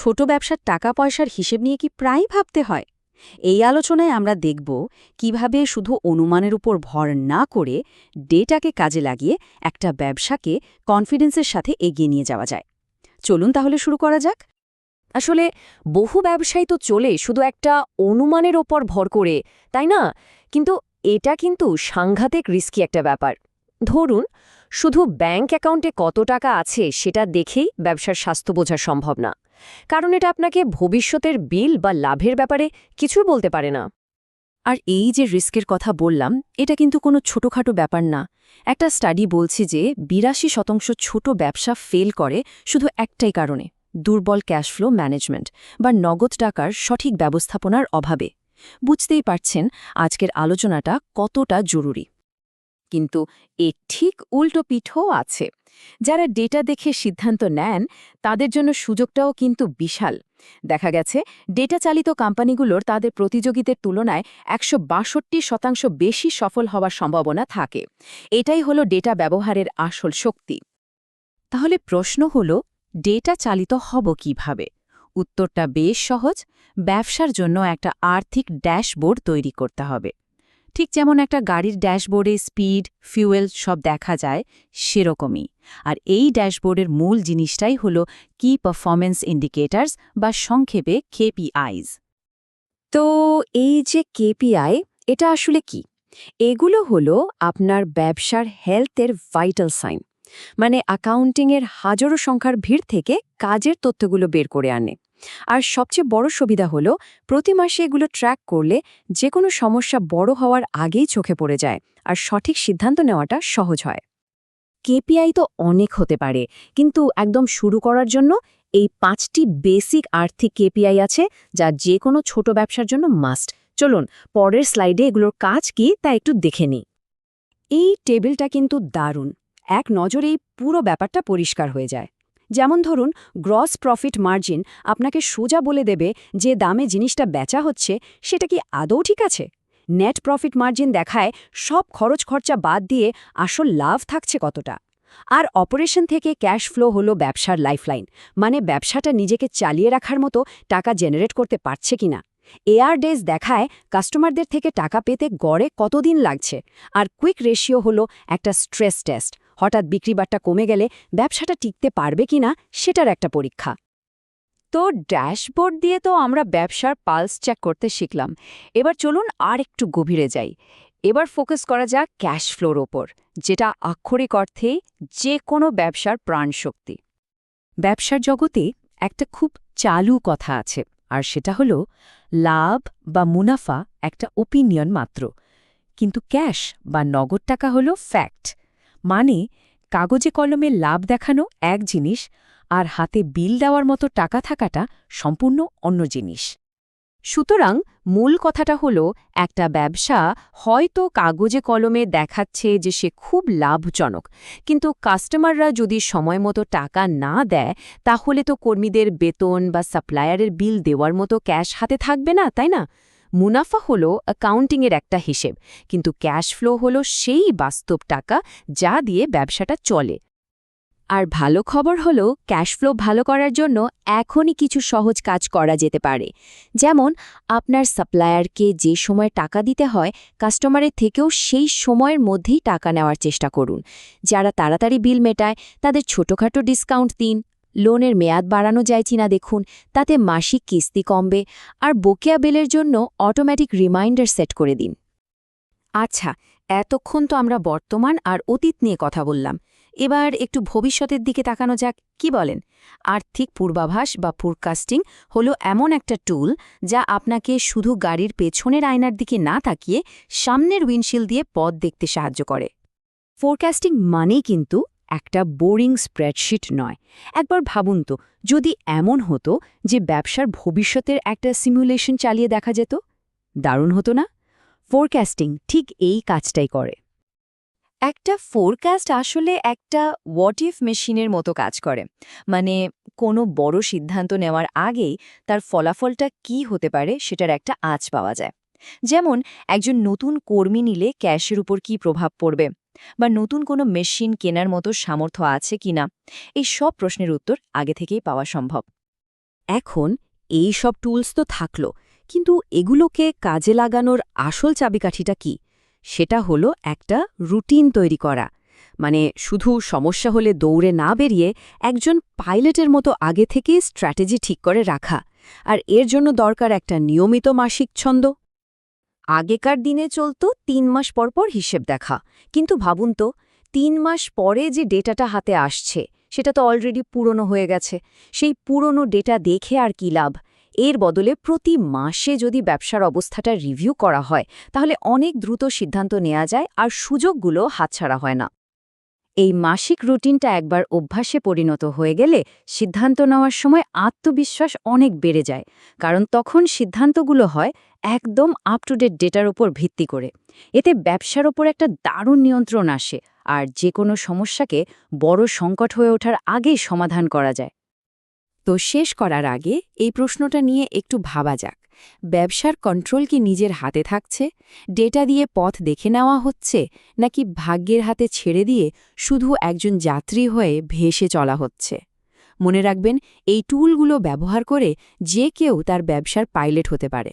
ছোট ব্যবসার টাকা পয়সার হিসেব নিয়ে কি প্রায় ভাবতে হয়? এই আলোচনায় আমরা দেখব কীভাবে শুধু অনুমানের উপর ভর না করে ডেটাকে কাজে লাগিয়ে একটা ব্যবসাকে কনফিডেন্সের সাথে এগিয়ে নিয়ে যাওয়া যায়। চলুন তাহলে শুরু করা যাক। আসলে বহু ব্যবসায়ী তো চলে শুধু একটা অনুমানের ওপর ভর করে, তাই না? কিন্তু এটা কিন্তু সাংঘাতিক রিস্কি একটা ব্যাপার। ধরুন, শুধু ব্যাংক অ্যাকাউন্টে কত টাকা আছে সেটা দেখেই ব্যবসার স্বাস্থ্য বোঝা সম্ভব না। কারণ এটা আপনাকে ভবিষ্যতের বিল বা লাভের ব্যাপারে কিছুই বলতে পারে না। আর এই যে রিস্কের কথা বললাম, এটা কিন্তু কোনো ছোটখাটো ব্যাপার না। একটা স্টাডি বলছে যে বিরাশি শতাংশ ছোট ব্যবসা ফেল করে শুধু একটাই কারণে, দুর্বল ক্যাশ ফ্লো ম্যানেজমেন্ট বা নগদ টাকার সঠিক ব্যবস্থাপনার অভাবে। বুঝতেই পারছেন, আজকের আলোচনাটা কতটা জরুরি। কিন্তু এর ঠিক উল্টো পিঠও আছে। যারা ডেটা দেখে সিদ্ধান্ত নেন, তাদের জন্য সুযোগটাও কিন্তু বিশাল। দেখা গেছে ডেটা চালিত কোম্পানিগুলোর তাদের প্রতিযোগীদের তুলনায় একশো বাষট্টি শতাংশ বেশি সফল হওয়ার সম্ভাবনা থাকে। এটাই হলো ডেটা ব্যবহারের আসল শক্তি। তাহলে প্রশ্ন হল ডেটা চালিত হব কীভাবে? উত্তরটা বেশ সহজ, ব্যবসার জন্য একটা আর্থিক ড্যাশবোর্ড তৈরি করতে হবে। ঠিক যেমন একটা গাড়ির ড্যাশবোর্ডে স্পিড, ফিউয়েল সব দেখা যায়, সেরকমই। আর এই ড্যাশবোর্ডের মূল জিনিসটাই হল কি পারফরমেন্স ইন্ডিকেটার্স বা সংক্ষেপে কেপিআইজ তো এই যে কেপিআই এটা আসলে কি? এগুলো হলো আপনার ব্যবসার হেলথের ভাইটাল সাইন মানে অ্যাকাউন্টিংয়ের হাজারো সংখ্যার ভিড় থেকে কাজের তথ্যগুলো বের করে আনে। আর সবচেয়ে বড় সুবিধা হলো, প্রতি মাসে এগুলো ট্র্যাক করলে যে কোনো সমস্যা বড় হওয়ার আগেই চোখে পড়ে যায়, আর সঠিক সিদ্ধান্ত নেওয়াটা সহজ হয়। কেপিআই তো অনেক হতে পারে, কিন্তু একদম শুরু করার জন্য এই পাঁচটি বেসিক আর্থিক কেপিআই আছে যা যে কোনো ছোট ব্যবসার জন্য মাস্ট চলুন, পরের স্লাইডে এগুলোর কাজ কি তা একটু দেখে নিই। এই টেবিলটা কিন্তু দারুণ, এক নজরেই পুরো ব্যাপারটা পরিষ্কার হয়ে যায়। যেমন ধরুন গ্রস প্রফিট মার্জিন আপনাকে সোজা বলে দেবে যে দামে জিনিসটা বেচা হচ্ছে, সেটা কি আদৌ ঠিক আছে? নেট প্রফিট মার্জিন দেখায় সব খরচ খরচা বাদ দিয়ে আসল লাভ থাকছে কতটা। আর অপারেশন থেকে ক্যাশ ফ্লো হলো ব্যবসার লাইফলাইন মানে ব্যবসাটা নিজেকে চালিয়ে রাখার মতো টাকা জেনারেট করতে পারছে কিনা। এয়ার ডেজ দেখায় কাস্টমারদের থেকে টাকা পেতে গড়ে কতদিন লাগছে। আর কুইক রেশিও হলো একটা স্ট্রেস টেস্ট হঠাৎ বিক্রিবারটা কমে গেলে ব্যবসাটা টিকতে পারবে কিনা সেটার একটা পরীক্ষা। তো ড্যাশবোর্ড দিয়ে তো আমরা ব্যবসার পালস চেক করতে শিখলাম। এবার চলুন আর একটু গভীরে যাই। এবার ফোকাস করা যাক ক্যাশ ফ্লোর ওপর, যেটা আক্ষরিক অর্থে যে কোনো ব্যবসার প্রাণশক্তি। ব্যবসার জগতে একটা খুব চালু কথা আছে, আর সেটা হলো লাভ বা মুনাফা একটা ওপিনিয়ন মাত্র। কিন্তু ক্যাশ বা নগদ টাকা হলো ফ্যাক্ট মানে কাগজে কলমে লাভ দেখানো এক জিনিস আর হাতে বিল দেওয়ার মতো টাকা থাকাটা সম্পূর্ণ অন্য জিনিস। সুতরাং মূল কথাটা হলো, একটা ব্যবসা হয়তো কাগজে কলমে দেখাচ্ছে যে সে খুব লাভজনক, কিন্তু কাস্টমাররা যদি সময় মতো টাকা না দেয়, তাহলে তো কর্মীদের বেতন বা সাপ্লায়ারের বিল দেওয়ার মতো ক্যাশ হাতে থাকবে না, তাই না? মুনাফা হলো অ্যাকাউন্টিংয়ের একটা হিসেব, কিন্তু ক্যাশ ফ্লো হলো সেই বাস্তব টাকা যা দিয়ে ব্যবসাটা চলে। আর ভালো খবর হলো ক্যাশ ফ্লো ভালো করার জন্য এখনই কিছু সহজ কাজ করা যেতে পারে। যেমন, আপনার সাপ্লায়ারকে যে সময় টাকা দিতে হয় কাস্টমারের থেকেও সেই সময়ের মধ্যেই টাকা নেওয়ার চেষ্টা করুন। যারা তাড়াতাড়ি বিল মেটায়, তাদের ছোটখাটো ডিসকাউন্ট দিন। লোনের মেয়াদ বাড়ানো যায় কিনা দেখুন, তাতে মাসিক কিস্তি কমবে আর বকেয়া বিলের জন্য অটোমেটিক রিমাইন্ডার সেট করে দিন। আচ্ছা এতক্ষণ তো আমরা বর্তমান আর অতীত নিয়ে কথা বললাম। এবার একটু ভবিষ্যতের দিকে তাকানো যাক, কি বলেন? আর্থিক পূর্বাভাস বা ফোরকাস্টিং হলো এমন একটা টুল যা আপনাকে শুধু গাড়ির পেছনের আয়নার দিকে না তাকিয়ে সামনের উইন্ডশিল দিয়ে পথ দেখতে সাহায্য করে। ফোরকাস্টিং মানেই কিন্তু একটা বোরিং স্প্রেডশিট নয়। একবার ভাবুন তো, যদি এমন হতো যে ব্যবসার ভবিষ্যতের একটা সিমুলেশন চালিয়ে দেখা যেত? দারুণ হতো না? ফোরকাস্টিং ঠিক এই কাজটাই করে। একটা ফোরকাস্ট আসলে একটা হোয়াট ইফ মেশিনের মতো কাজ করে। মানে কোনো বড় সিদ্ধান্ত নেওয়ার আগেই তার ফলাফলটা কি হতে পারে সেটার একটা আঁচ পাওয়া যায়। যেমন, একজন নতুন কর্মী নিলে ক্যাশের উপর কি প্রভাব পড়বে? বা নতুন কোনো মেশিন কেনার মতো সামর্থ্য আছে কিনা এই সব প্রশ্নের উত্তর আগে থেকেই পাওয়া সম্ভব। এখন এই সব টুলস তো থাকল, কিন্তু এগুলোকে কাজে লাগানোর আসল চাবিকাঠিটা কি? সেটা হলো একটা রুটিন তৈরি করা। মানে শুধু সমস্যা হলে দৌড়ে না বেরিয়ে একজন পাইলটের মতো আগে থেকেই স্ট্র্যাটেজি ঠিক করে রাখা। আর এর জন্য দরকার একটা নিয়মিত মাসিক ছন্দ। আগেকার দিনে চলত তিন মাস পর পর হিসেব দেখা। কিন্তু ভাবুন তো, তিন মাস পরে যে ডেটাটা হাতে আসছে, সেটা তো অলরেডি পুরনো হয়ে গেছে। সেই পুরনো ডেটা দেখে আর কি লাভ? এর বদলে প্রতি মাসে যদি ব্যবসার অবস্থাটা রিভিউ করা হয়, তাহলে অনেক দ্রুত সিদ্ধান্ত নেওয়া যায় আর সুযোগগুলো হাতছাড়া হয় না। এই মাসিক রুটিনটা একবার অভ্যাসে পরিণত হয়ে গেলে সিদ্ধান্ত নেওয়ার সময় আত্মবিশ্বাস অনেক বেড়ে যায়, কারণ তখন সিদ্ধান্তগুলো হয় একদম আপ টু ডেট ডেটার উপর ভিত্তি করে। এতে ব্যবসার ওপর একটা দারুণ নিয়ন্ত্রণ আসে আর যে কোনো সমস্যাকে বড় সংকট হয়ে ওঠার আগেই সমাধান করা যায়। তো শেষ করার আগে এই প্রশ্নটা নিয়ে একটু ভাবা যাক। ব্যবসার কন্ট্রোল কি নিজের হাতে থাকছে? ডেটা দিয়ে পথ দেখে নেওয়া হচ্ছে নাকি ভাগ্যের হাতে ছেড়ে দিয়ে শুধু একজন যাত্রী হয়ে ভেসে চলা হচ্ছে? মনে রাখবেন, এই টুলগুলো ব্যবহার করে যে কেউ তার ব্যবসার পাইলট হতে পারে।